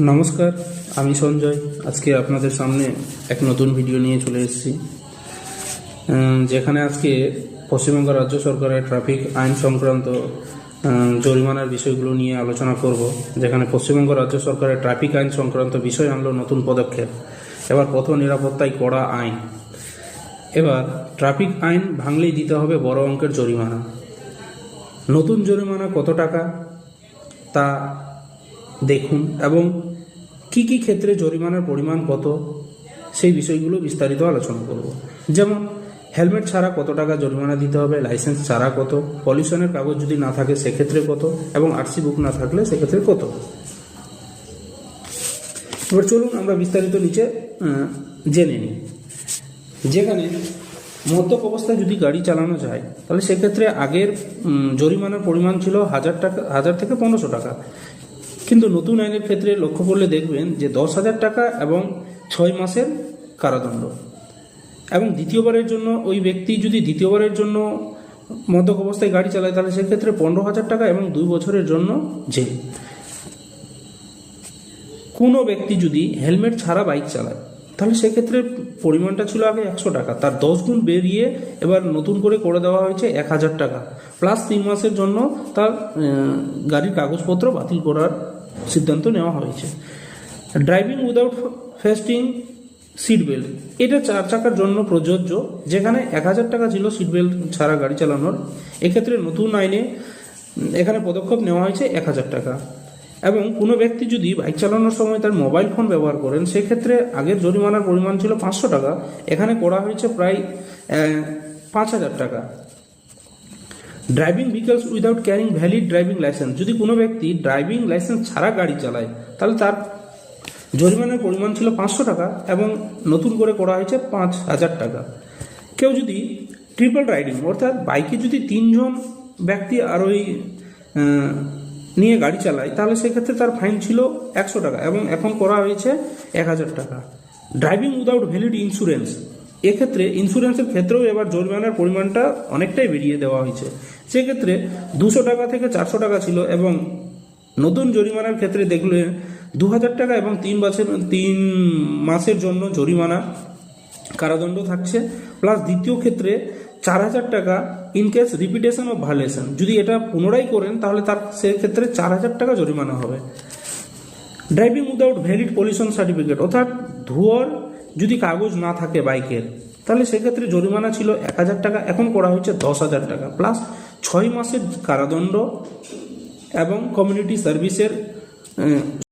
নমস্কার, আমি সঞ্জয়। আজকে আপনাদের সামনে এক নতুন ভিডিও নিয়ে চলে এসেছি। যেখানে আজকে পশ্চিমবঙ্গ রাজ্য সরকারের ট্রাফিক আইন সংক্রান্ত জরিমানার বিষয়গুলো নিয়ে আলোচনা করব, যেখানে পশ্চিমবঙ্গ রাজ্য সরকারের ট্রাফিক আইন সংক্রান্ত বিষয় আনলো নতুন পদক্ষেপ। এবার পথ নিরাপত্তায় কড়া আইন। এবার ট্রাফিক আইন ভাঙলেই দিতে হবে বড় অঙ্কের জরিমানা। নতুন জরিমানা কত টাকা? তা দেখুন এবং কি কি ক্ষেত্রে জরিমানার পরিমাণ কত, সেই বিষয়গুলো বিস্তারিত আলোচনা করব। যেমন, হেলমেট ছাড়া কত টাকা জরিমানা দিতে হবে, লাইসেন্স ছাড়া কত, পলিউশনের কাগজ যদি না থাকে সেক্ষেত্রে কত, এবং আরসি বুক না থাকলে সেক্ষেত্রে কত। এবার চলুন আমরা বিস্তারিত নিচে জেনে নিই। যেখানে মদ্যপ অবস্থায় যদি গাড়ি চালানো যায়, তাহলে সেক্ষেত্রে আগের জরিমানার পরিমাণ ছিল হাজার টাকা, হাজার থেকে পনেরোশো টাকা। কিন্তু নতুন আইনের ক্ষেত্রে লক্ষ্য করলে দেখবেন যে দশ হাজার টাকা এবং ছয় মাসের কারাদণ্ড। এবং দ্বিতীয়বারের জন্য ওই ব্যক্তি যদি দ্বিতীয়বারের জন্য মদ্যপ অবস্থায় গাড়ি চালায়, তাহলে সেক্ষেত্রে পনেরো হাজার টাকা এবং দুই বছরের জন্য জেল। কোনো ব্যক্তি যদি হেলমেট ছাড়া বাইক চালায়, তাহলে সেক্ষেত্রে পরিমাণটা ছিল আগে একশো টাকা। তার দশ গুণ বেরিয়ে এবার নতুন করে করে দেওয়া হয়েছে এক হাজার টাকা। প্লাস তিন মাসের জন্য তার গাড়ির কাগজপত্র বাতিল করার সিদ্ধান্ত নেওয়া হয়েছে। Driving without fastening seat belt এটা চার চাকার জন্য প্রযোজ্য, যেখানে এক হাজার টাকা ছিল সিট বেল্ট ছাড়া গাড়ি চালানোর। এক্ষেত্রে নতুন আইনে এখানে পদক্ষেপ নেওয়া হয়েছে এক হাজার টাকা। এবং কোনো ব্যক্তি যদি বাইক চালানোর সময় তার মোবাইল ফোন ব্যবহার করেন, সেক্ষেত্রে আগের জরিমানার পরিমাণ ছিল পাঁচশো টাকা। এখানে করা হয়েছে প্রায় পাঁচ হাজার টাকা। Driving vehicles without carrying valid driving licence যদি কোনো ব্যক্তি ড্রাইভিং লাইসেন্স ছাড়া গাড়ি চালায়, তাহলে তার জরিমানার পরিমাণ ছিল পাঁচশো টাকা এবং নতুন করে করা হয়েছে পাঁচ হাজার টাকা। কেউ যদি ট্রিপল রাইডিং অর্থাৎ বাইকে যদি তিনজন ব্যক্তি আর ওই নিয়ে গাড়ি চালায়, তাহলে সেক্ষেত্রে তার ফাইন ছিল একশো টাকা এবং এখন করা হয়েছে এক হাজার টাকা। ড্রাইভিং উইদাউট ভ্যালিড ইন্স্যুরেন্স এক্ষেত্রে ইন্স্যুরেন্সের ক্ষেত্রেও এবার জরিমানার পরিমাণটা অনেকটাই বেরিয়ে দেওয়া হয়েছে। সেক্ষেত্রে দুশো টাকা থেকে চারশো টাকা ছিল এবং নতুন জরিমানার ক্ষেত্রে দেখলে দু হাজার টাকা এবং তিন বছর, তিন মাসের জন্য জরিমানা কারাদণ্ড থাকছে। প্লাস দ্বিতীয় ক্ষেত্রে চার হাজার টাকা in case repetition of violation যদি এটা পুনরায় করেন, তাহলে তার সেক্ষেত্রে চার হাজার টাকা জরিমানা হবে। Driving without valid pollution certificate অর্থাৎ ধোয়ার যদি কাগজ না থাকে বাইকের তাহলে সেক্ষেত্রে জরিমানা ছিল এক হাজার টাকা, এখন করা হচ্ছে দশ হাজার টাকা। প্লাস ছয় মাসের কারাদণ্ড এবং কমিউনিটি সার্ভিসের